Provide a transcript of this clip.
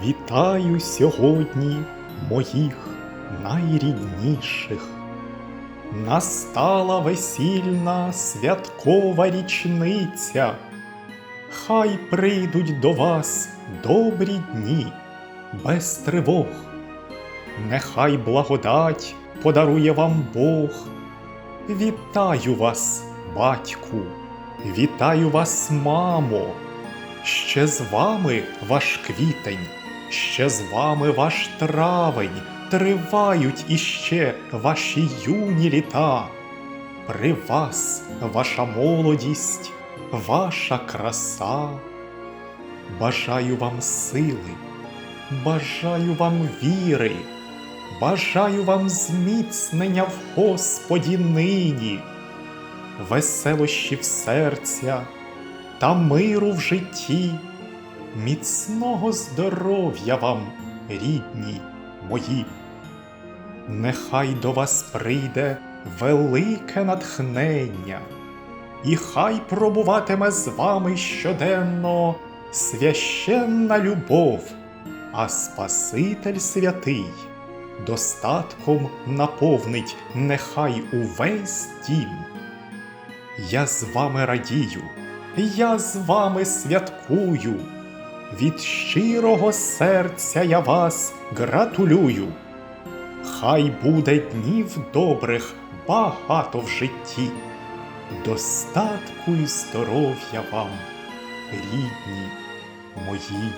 Вітаю сьогодні моїх найрідніших. Настала весільна святкова річниця. Хай прийдуть до вас добрі дні, без тривог. Нехай благодать подарує вам Бог. Вітаю вас, батьку, вітаю вас, мамо. Ще з вами ваш квітень, ще з вами ваш травень, тривають іще ваші юні літа. При вас ваша молодість, ваша краса. Бажаю вам сили, бажаю вам віри, бажаю вам зміцнення в Господі нині, веселощів серця та миру в житті, міцного здоров'я вам, рідні мої. Нехай до вас прийде велике натхнення, і хай пробуватиме з вами щоденно священна любов, а Спаситель святий достатком наповнить нехай увесь дім. Я з вами радію, я з вами святкую. Від щирого серця я вас гратулюю. Хай буде днів добрих багато в житті, достатку і здоров'я вам, рідні мої.